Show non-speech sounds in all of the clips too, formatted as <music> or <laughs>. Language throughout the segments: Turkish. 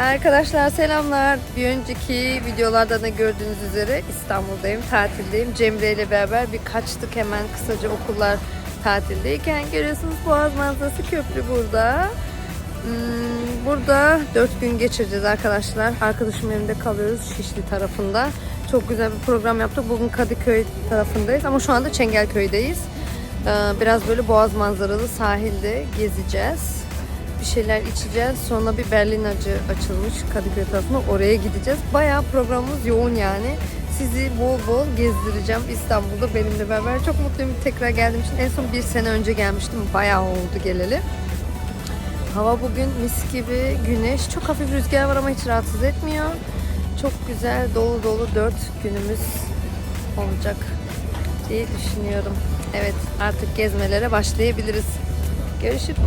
Arkadaşlar selamlar. Bir önceki videolarda da gördüğünüz üzere İstanbul'dayım, tatildeyim. Cemre ile beraber bir kaçtık hemen kısaca okullar tatildeyken. Görüyorsunuz Boğaz manzarası köprü burada. Hmm, Burada 4 gün geçireceğiz arkadaşlar. Arkadaşımın evinde kalıyoruz Şişli tarafında. Çok güzel bir program yaptık. Bugün Kadıköy tarafındayız ama şu anda Çengelköy'deyiz. Ee, Biraz böyle boğaz manzaralı sahilde gezeceğiz. Bir şeyler içeceğiz. Sonra bir Berlin acı açılmış Kadıköy tarafına. Oraya gideceğiz. Bayağı programımız yoğun yani. Sizi bol bol gezdireceğim İstanbul'da benimle beraber. Çok mutluyum tekrar geldiğim için. En son bir sene önce gelmiştim. Bayağı oldu geleli. Hava bugün mis gibi güneş. Çok hafif rüzgar var ama hiç rahatsız etmiyor. Çok güzel dolu dolu dört günümüz olacak diye düşünüyorum. Evet artık gezmelere başlayabiliriz. Görüşürüz.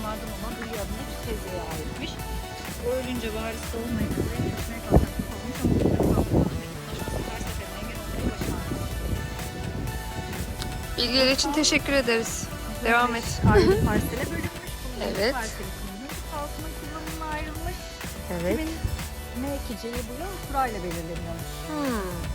Bunlardan olan Duygu adına bir teyzeye aitmiş. O ölünce varisi olmayınca buraya olmuş ama. Bilgiler için teşekkür ederiz. Devam et. Parsele bölünmüş. Evet. Parselisinin Evet. Kimin ne ekeceği bu yıl kurayla belirleniyormuş. Hmm.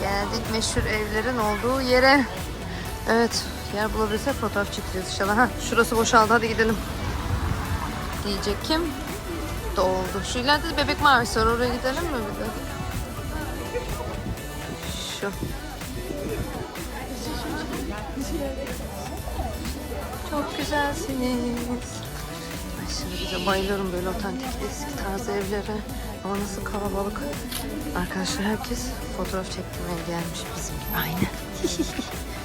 Geldik meşhur evlerin olduğu yere. Evet, yer bulabilirsek fotoğraf çekeceğiz inşallah. Ha, şurası boşaldı, hadi gidelim. Diyecek kim? Doldu. Şu ileride de bebek mavisi var, oraya gidelim mi bir de? Şu. Çok güzelsiniz. Aşırı güzel. Bayılıyorum böyle otantik eski tarz evlere. Ama nasıl kalabalık. Arkadaşlar herkes fotoğraf çektirmeye gelmiş bizim gibi. Aynen. <laughs>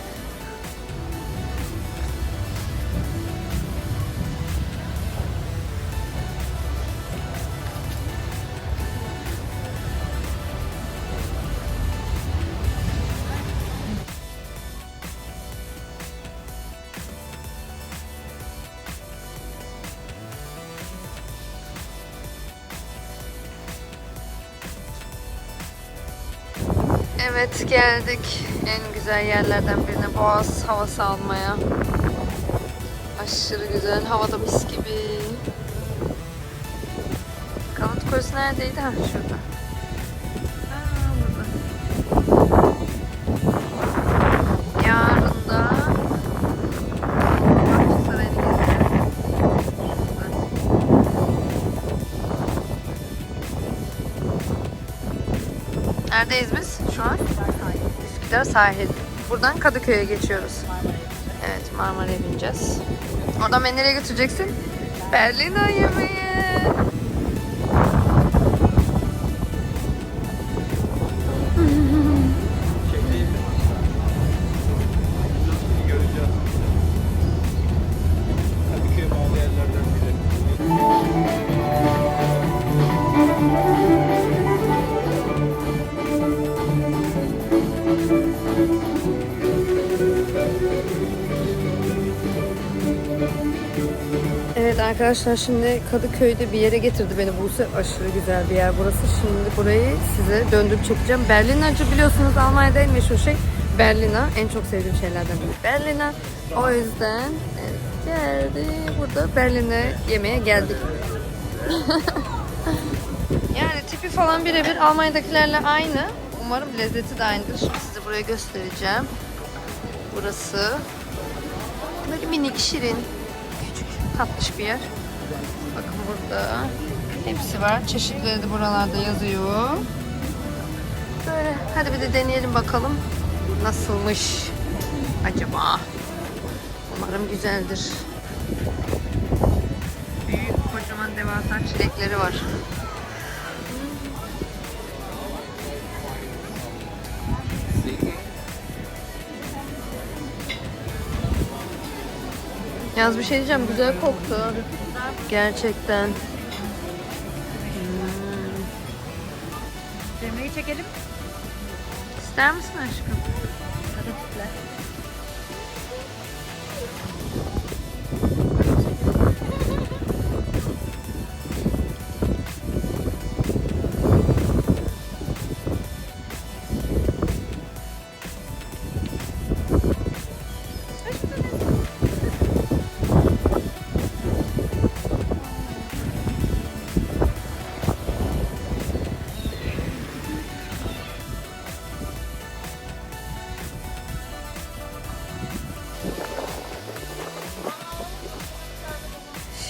Geldik en güzel yerlerden birine Boğaz havası almaya. Aşırı güzel. Havada mis gibi. Galata Kulesi neredeydi? Ha şurada. Aa. Neredeyiz biz? Üsküdar sahil. Buradan Kadıköy'e geçiyoruz. Evet Marmara'ya bineceğiz. Oradan beni nereye götüreceksin? Berliner yemeğe. Arkadaşlar şimdi Kadıköy'de bir yere getirdi beni Buse. Aşırı güzel bir yer burası. Şimdi burayı size döndürüp çekeceğim. Berlinerci biliyorsunuz Almanya'da en meşhur şey Berliner. En çok sevdiğim şeylerden biri Berliner. O yüzden geldi. Burada Berlin'e yemeğe geldik. <laughs> yani tipi falan birebir Almanya'dakilerle aynı. Umarım lezzeti de aynıdır. Şimdi size burayı göstereceğim. Burası böyle minik, şirin, tatlış bir yer. Bakın burada hepsi var. Çeşitleri de buralarda yazıyor. Böyle hadi bir de deneyelim bakalım. Nasılmış acaba? Umarım güzeldir. Büyük kocaman devasa çilekleri var. Yaz bir şey diyeceğim. Güzel koktu. Gerçekten. Hmm. Cemre'yi çekelim. İster misin aşkım? Hadi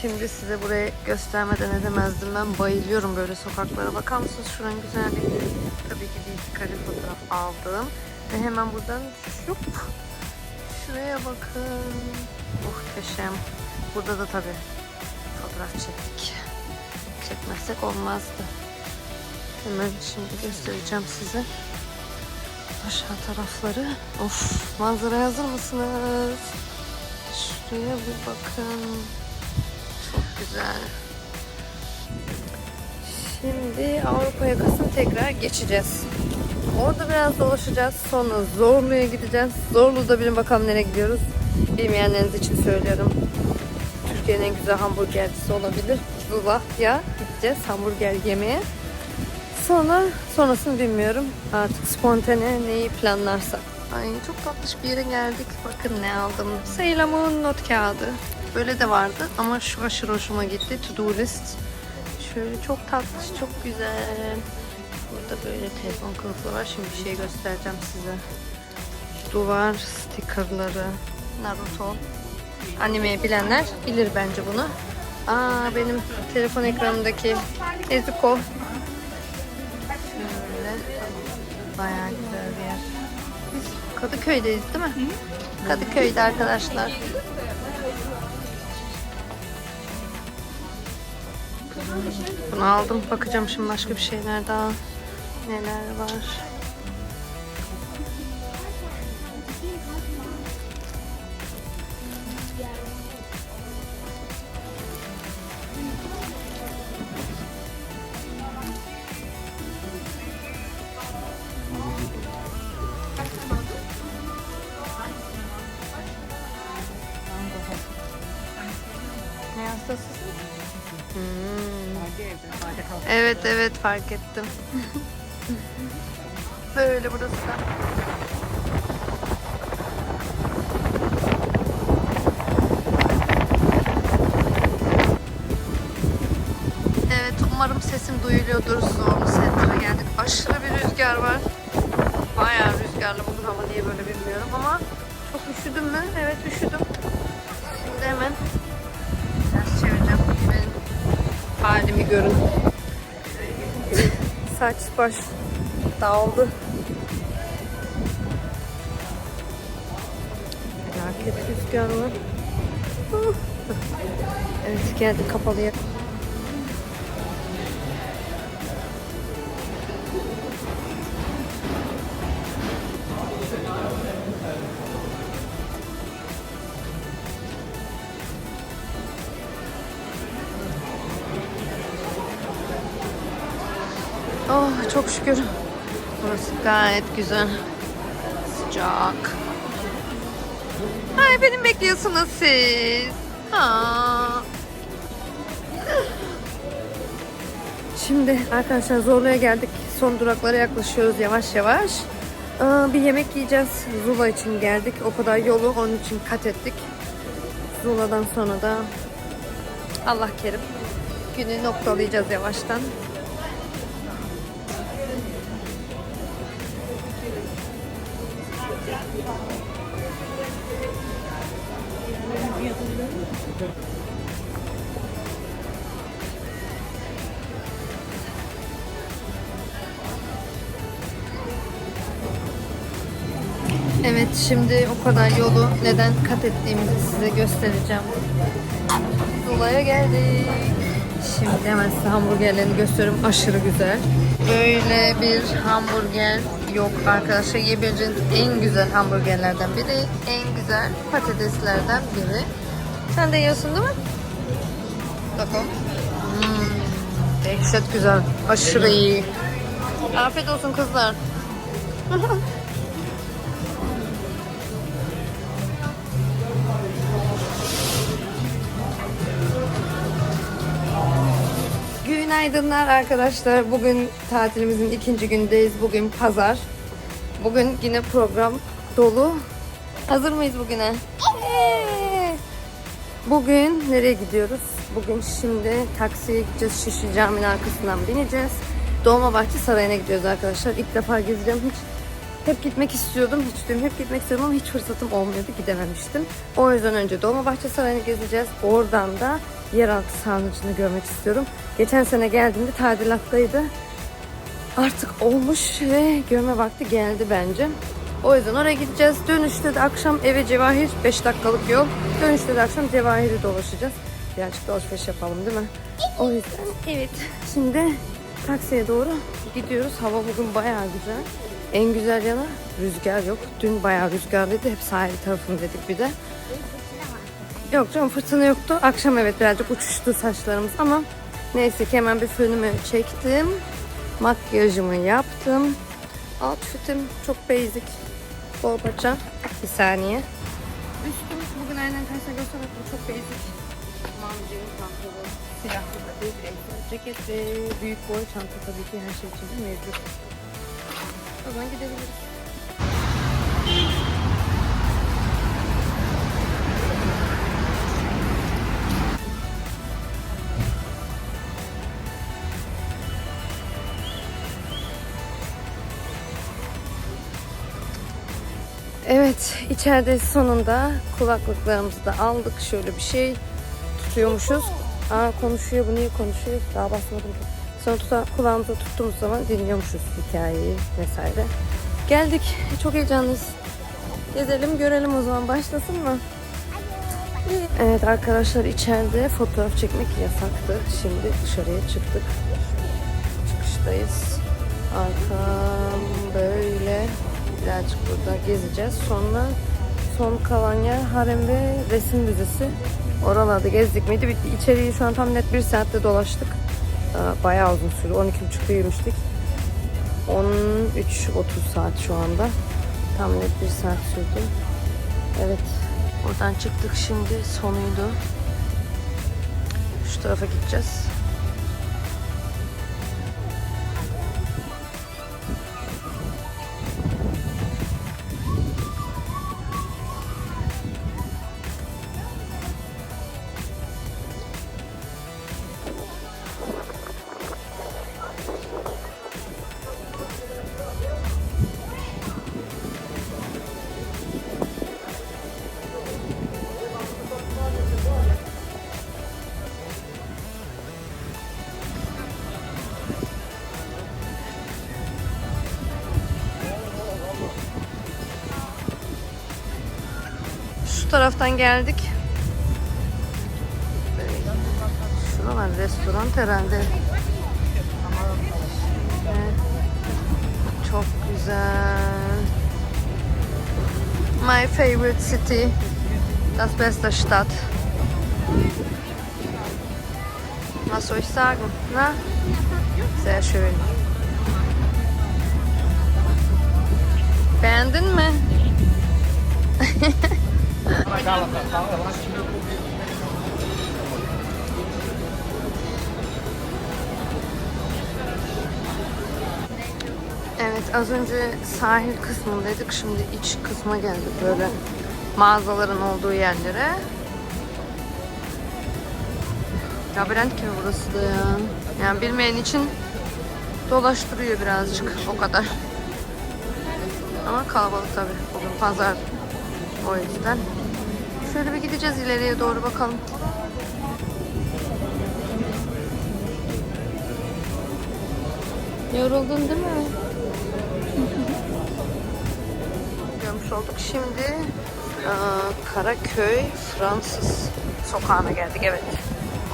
Şimdi size burayı göstermeden edemezdim. Ben bayılıyorum böyle sokaklara. Bakar mısınız şuranın güzelliğine? Tabii ki bir kare fotoğraf aldım. Ve hemen buradan şup. Şuraya bakın. Muhteşem. Burada da tabii fotoğraf çektik. Çekmezsek olmazdı. Hemen şimdi göstereceğim size. Aşağı tarafları. Of manzara hazır mısınız? Şuraya bir bakın. Güzel. Şimdi Avrupa yakasını tekrar geçeceğiz. Orada biraz dolaşacağız. Sonra Zorlu'ya gideceğiz. Zorlu'da bilin bakalım nereye gidiyoruz. Bilmeyenleriniz için söylüyorum. Türkiye'nin en güzel hamburgercisi olabilir. Zulahya'ya gideceğiz hamburger yemeye. Sonra sonrasını bilmiyorum. Artık spontane neyi planlarsak. Ay çok tatlış bir yere geldik. Bakın ne aldım. Sailor Moon not kağıdı. Böyle de vardı ama şu aşırı hoşuma gitti. To do list. Şöyle çok tatlış, çok güzel. Burada böyle telefon kılıfı var. Şimdi bir şey göstereceğim size. Duvar stikerleri. Naruto. Animeyi bilenler bilir bence bunu. Aa benim telefon ekranımdaki Ezuko. Şöyle. Bayağı güzel bir yer. Biz Kadıköy'deyiz değil mi? Kadıköy'de arkadaşlar. Bunu aldım. Bakacağım şimdi başka bir şeyler daha. Neler var. Evet fark ettim. <laughs> Böyle burası da. Evet umarım sesim duyuluyordur. Zorlu Center'a geldik. Aşırı bir rüzgar var. Bayağı rüzgarlı bugün hava niye böyle bilmiyorum ama çok üşüdüm mü? Evet üşüdüm. Şimdi hemen ters çevireceğim. Benim halimi görün. Saç baş dağıldı. Felaket rüzgar var. Uh. Evet geldi kapalıya. Çok şükür. Burası gayet güzel. Sıcak. Ay benim bekliyorsunuz siz. Aa. Şimdi arkadaşlar Zorlu'ya geldik. Son duraklara yaklaşıyoruz yavaş yavaş. Aa, bir yemek yiyeceğiz. Zula için geldik. O kadar yolu onun için kat ettik. Zula'dan sonra da Allah kerim. Günü noktalayacağız yavaştan. Şimdi o kadar yolu neden kat ettiğimizi size göstereceğim. Zula'ya geldik. Şimdi hemen size hamburgerlerini gösteriyorum. Aşırı güzel. Böyle bir hamburger yok arkadaşlar. Yiyebileceğiniz en güzel hamburgerlerden biri. En güzel patateslerden biri. Sen de yiyorsun değil mi? Bakalım. Hmm, dehşet güzel. Aşırı iyi. Afiyet olsun kızlar. <laughs> Günaydınlar arkadaşlar. Bugün tatilimizin ikinci gündeyiz. Bugün pazar. Bugün yine program dolu. Hazır mıyız bugüne? Bugün nereye gidiyoruz? Bugün şimdi taksiye gideceğiz. Şişli Camii'nin arkasından bineceğiz. Dolmabahçe Sarayı'na gidiyoruz arkadaşlar. İlk defa gezeceğim. Hiç hep gitmek istiyordum. Hiç diyorum hep gitmek istiyordum ama hiç fırsatım olmuyordu. Gidememiştim. O yüzden önce Dolmabahçe Sarayı'nı gezeceğiz. Oradan da yeraltı sarnıcını görmek istiyorum. Geçen sene geldiğimde tadilattaydı. Artık olmuş ve görme vakti geldi bence. O yüzden oraya gideceğiz. Dönüşte de akşam eve Cevahir 5 dakikalık yol. Dönüşte de akşam Cevahir'i dolaşacağız. Birazcık da alışveriş yapalım değil mi? O yüzden evet. Şimdi taksiye doğru gidiyoruz. Hava bugün bayağı güzel. En güzel yanı rüzgar yok. Dün bayağı rüzgarlıydı. Hep sahil tarafındaydık bir de. Yok canım fırtına yoktu. Akşam evet birazcık uçuştu saçlarımız ama neyse ki hemen bir fönümü çektim. Makyajımı yaptım. Outfit'im çok basic. Bol paça. Bir saniye. Üstüm bugün aynen kaçta göstermek çok basic. Mamcığın pantolon, silahlı bir ceket ve büyük boy çanta tabii ki her şey için mevcut. O zaman gidebiliriz. Evet, içeride sonunda kulaklıklarımızı da aldık. Şöyle bir şey tutuyormuşuz. Aa konuşuyor, bu niye konuşuyor? Daha basmadım ki. Sonra tuta, kulağımıza tuttuğumuz zaman dinliyormuşuz hikayeyi vesaire. Geldik, çok heyecanlıyız. Gezelim, görelim o zaman. Başlasın mı? Evet arkadaşlar içeride fotoğraf çekmek yasaktı. Şimdi dışarıya çıktık. Çıkıştayız. Arkam böyle birazcık burada gezeceğiz. Sonra son kalan yer harem ve resim müzesi. Oralarda gezdik miydi. İçeriği şu an tam net bir saatte dolaştık. Ee, Bayağı uzun sürdü. 12.30'da yürümüştük. 13.30 saat şu anda. Tam net bir saat sürdü. Evet. Oradan çıktık şimdi sonuydu. Şu tarafa gideceğiz. Şu taraftan geldik. Şuralar restoran herhalde. Çok güzel. My favorite city. Das beste Stadt. Was soll ich sagen? Na? Sehr schön. Beğendin mi? <laughs> Evet az önce sahil kısmındaydık. Şimdi iç kısma geldik böyle mağazaların olduğu yerlere. Labirent gibi burası da ya. Yani bilmeyen için dolaştırıyor birazcık o kadar. Ama kalabalık tabii. Bugün pazar o yüzden. Şöyle bir gideceğiz ileriye doğru bakalım. Yoruldun değil mi? Görmüş olduk. Şimdi eee, Karaköy Fransız sokağına geldik. Evet.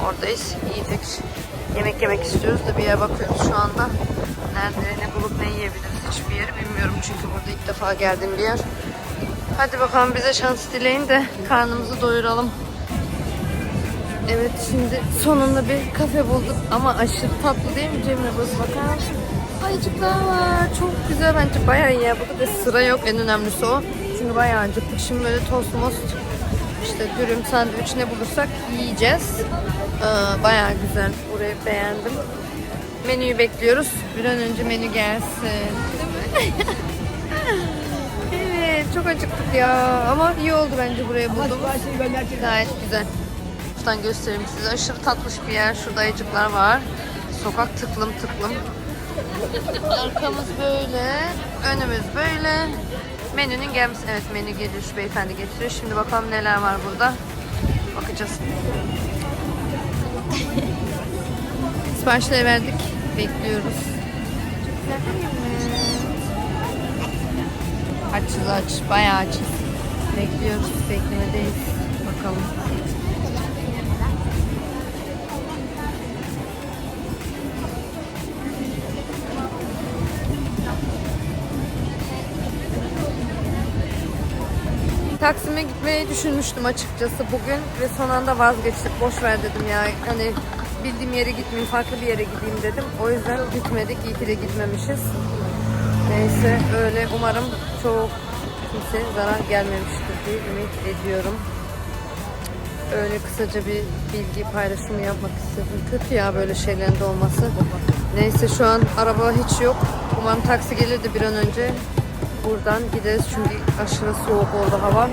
Oradayız. Yiyecek yemek yemek istiyoruz da bir yer bakıyoruz şu anda. Nerede ne bulup ne yiyebiliriz hiçbir yeri bilmiyorum çünkü burada ilk defa geldiğim bir yer. Hadi bakalım bize şans dileyin de karnımızı doyuralım. Evet şimdi sonunda bir kafe bulduk ama aşırı tatlı değil mi Cemre burası bakar mısın? Ayıcıklar var çok güzel bence bayağı iyi burada da sıra yok en önemlisi o. Çünkü bayağı acıktık şimdi böyle tost most işte dürüm sandviç ne bulursak yiyeceğiz. Ee, bayağı güzel burayı beğendim. Menüyü bekliyoruz bir an önce menü gelsin değil mi? <laughs> çok acıktık ya ama iyi oldu bence buraya buldum. Gayet güzel. Şuradan göstereyim size. Aşırı tatlış bir yer. Şurada ayıcıklar var. Sokak tıklım tıklım. Arkamız böyle. Önümüz böyle. Menünün gelmesi. Evet menü geliyor. Şu beyefendi getiriyor. Şimdi bakalım neler var burada. Bakacağız. <laughs> Siparişleri verdik. Bekliyoruz. Güzel mi? Açız aç. Bayağı açız. Bekliyoruz. Beklemedeyiz. Bakalım. Taksim'e gitmeyi düşünmüştüm açıkçası bugün ve son anda vazgeçtik. Boş ver dedim ya. Hani bildiğim yere gitmeyeyim, farklı bir yere gideyim dedim. O yüzden gitmedik. İyi ki de gitmemişiz. Neyse öyle umarım çok kimse zarar gelmemiştir diye ümit ediyorum. Öyle kısaca bir bilgi paylaşımı yapmak istedim. Kötü ya böyle şeylerin de olması. Neyse şu an araba hiç yok. Umarım taksi gelir de bir an önce buradan gideriz çünkü aşırı soğuk oldu hava.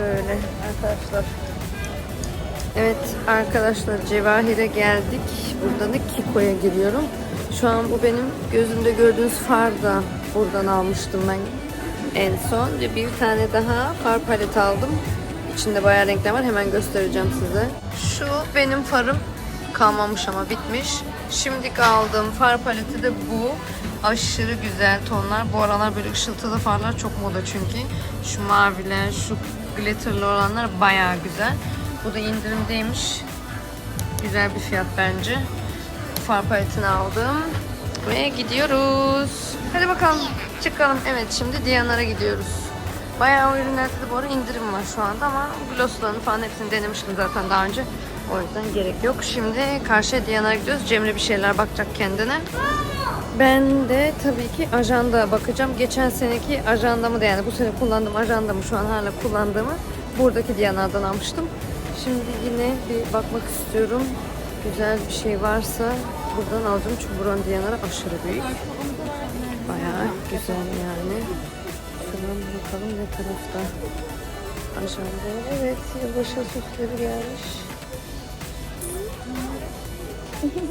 Öyle arkadaşlar. Evet arkadaşlar Cevahir'e geldik. Buradan da Kiko'ya giriyorum. Şu an bu benim gözümde gördüğünüz far da buradan almıştım ben en son. Ve bir tane daha far paleti aldım. İçinde bayağı renkler var. Hemen göstereceğim size. Şu benim farım kalmamış ama bitmiş. Şimdi aldığım far paleti de bu. Aşırı güzel tonlar. Bu aralar böyle ışıltılı farlar çok moda çünkü. Şu maviler, şu glitterlı olanlar bayağı güzel. Bu da indirimdeymiş. Güzel bir fiyat bence. Far paletini aldım. Ve gidiyoruz. Hadi bakalım çıkalım. Evet şimdi Diyanar'a gidiyoruz. Bayağı ürünlerde de bu ara indirim var şu anda ama glosslarını falan hepsini denemiştim zaten daha önce. O yüzden gerek yok. Şimdi karşıya Diyanar'a gidiyoruz. Cemre bir şeyler bakacak kendine. Ben de tabii ki ajanda bakacağım. Geçen seneki ajandamı da yani bu sene kullandığım ajandamı şu an hala kullandığımı buradaki Diyanar'dan almıştım. Şimdi yine bir bakmak istiyorum. Güzel bir şey varsa buradan alacağım. Çünkü buranın Diyanar'ı aşırı büyük. Bayağı güzel yani. Şuradan bakalım ne tarafta ajanda. Evet yılbaşı süsleri gelmiş. <laughs>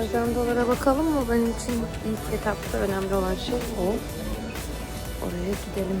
Ajandalara bakalım mı? Benim için ilk etapta önemli olan şey o. Oraya gidelim.